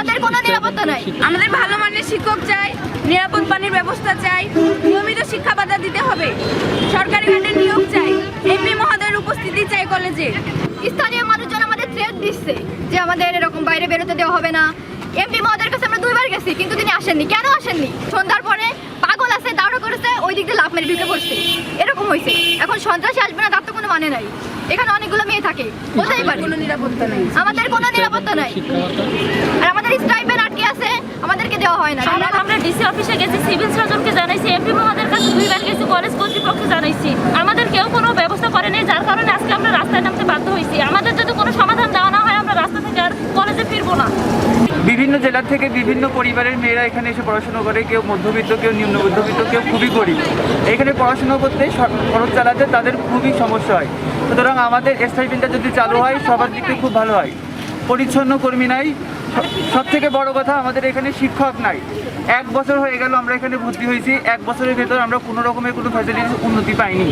আমাদের কোনো নিরাপত্তা নাই। আমাদের ভালো মানের শিক্ষক চাই নিরাপদ পানির ব্যবস্থা চাই নিয়মিত শিক্ষা বাধা দিতে হবে। সরকারি গার্ডেন নিয়োগ চাই এমপি মহোদয়ের উপস্থিতি চাই কলেজে। স্থানীয় মানুষজন আমাদের থ্রেট দিচ্ছে যে আমাদের এরকম বাইরে বেরোতে দেওয়া হবে না। এমপি মহোদয়ের কাছে আমরা দুইবার গেছি কিন্তু তিনি আসেননি। কেন আসেননি? সন্ধ্যার পরে পাগল আছে দাঁড়ো করেছে ওই দিক দিয়ে লাভ মেরে ঢুকে পড়ছে। এরকম হয়েছে এখন সন্ত্রাসী আসবে না তার তো কোনো মানে নাই। এখানে অনেকগুলো মেয়ে থাকে। হতেই পারি। কোনো নিরাপত্তা নেই। আমাদের কোনো নিরাপত্তা নাই। আর আমাদের স্টাইপেন্ড আটকে আছে আমাদেরকে দেওয়া হয় না। আমরা আমরা ডিসি অফিসে গেছি সিভিল সার্জনকে জানাইছি এমপি মহোদয়ের কাছে দুইবার গেছি কলেজ কর্তৃপক্ষকে জানাইছি। আমাদের কেউ কোনো ব্যবস্থা করে নেই যার কারণে আজকে আমরা রাস্তায় নামতে বাধ্য হয়েছি। আমাদের যদি কোনো সমাধান দেওয়া না হয় আমরা রাস্তা থেকে আর কলেজে ফিরবো না। বিভিন্ন জেলা থেকে বিভিন্ন পরিবারের মেয়েরা এখানে এসে পড়াশুনো করে, কেউ মধ্যবিত্ত, কেউ নিম্ন মধ্যবিত্ত কেউ খুবই গরিব। এখানে পড়াশোনা করতে খরচ চালাতে তাদের খুবই সমস্যা হয়। সুতরাং আমাদের স্টাইপেন্ডটা যদি চালু হয়, সবার দিক খুব ভালো হয়। পরিচ্ছন্ন কর্মী নাই। সব থেকে বড় কথা আমাদের এখানে শিক্ষক নাই। এক বছর হয়ে গেল আমরা এখানে ভর্তি হয়েছি। এক বছরের ভেতর আমরা কোনো রকমের কোনো ফ্যাসিলিটিস উন্নতি পাইনি।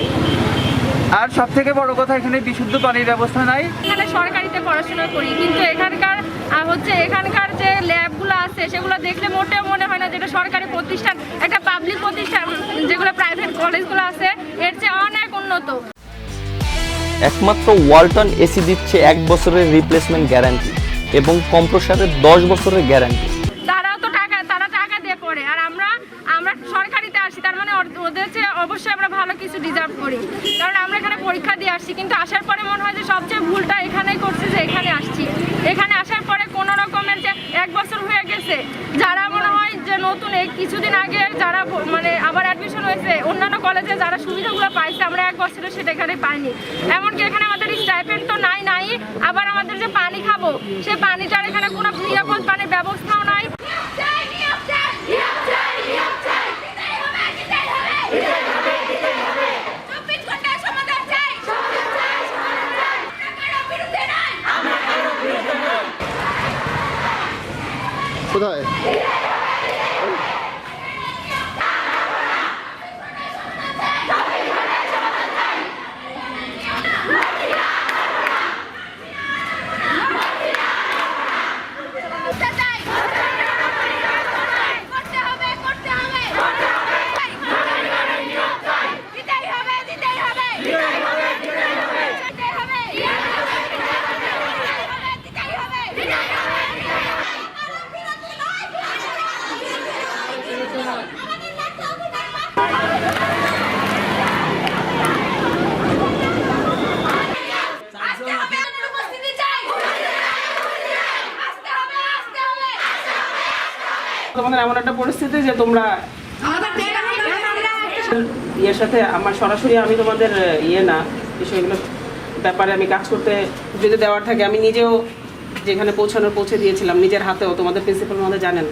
আর সব থেকে বড় কথা এখানে বিশুদ্ধ পানির ব্যবস্থা নাই। এখানে সরকারিতে পড়াশোনা করি কিন্তু এখানকার হচ্ছে এখানকার যে ল্যাবগুলো আছে সেগুলো দেখলে মোটেও মনে হয় না যেটা সরকারি প্রতিষ্ঠান একটা পাবলিক প্রতিষ্ঠান যেগুলো প্রাইভেট কলেজগুলো আছে এর চেয়ে অনেক উন্নত। একমাত্র ওয়ালটন এসি দিচ্ছে এক বছরের রিপ্লেসমেন্ট গ্যারান্টি এবং কম্প্রসারের দশ বছরের গ্যারান্টি তারাও তো টাকা তারা টাকা দিয়ে পড়ে আর আমরা আমরা সরকারিতে আসি তার মানে ওদের চেয়ে অবশ্যই আমরা ভালো কিছু ডিজার্ভ করি। কারণ আমরা এখানে পরীক্ষা দিয়ে আসছি, কিন্তু আসার পরে মনে হয় যে সবচেয়ে ভুলটা এখানেই করছি যে এখানে আসছি। এখানে আসার পরে কোনো রকমের যে এক বছর হয়ে গেছে, যারা মনে হয় যে নতুন, এই কিছুদিন আগে যারা মানে আবার অ্যাডমিশন হয়েছে, অন্যান্য কলেজে যারা সুবিধাগুলো পাইছে, আমরা এক বছরে সেটা এখানে পাইনি। এমনকি এখানে আমাদের স্টাইপেন্ড তো নাই নাই, আবার আমাদের যে পানি খাব, সে পানিটার এখানে কোনো নিরাপদ পানির ব্যবস্থাও নাই কোথায়? তোমাদের এমন একটা পরিস্থিতি যে তোমরা ইয়ের সাথে আমার সরাসরি আমি তোমাদের ইয়ে না, বিষয়গুলো ব্যাপারে আমি কাজ করতে যদি দেওয়ার থাকে, আমি নিজেও যেখানে পৌঁছানোর পৌঁছে দিয়েছিলাম, নিজের হাতেও, তোমাদের প্রিন্সিপাল মধ্যে জানেন।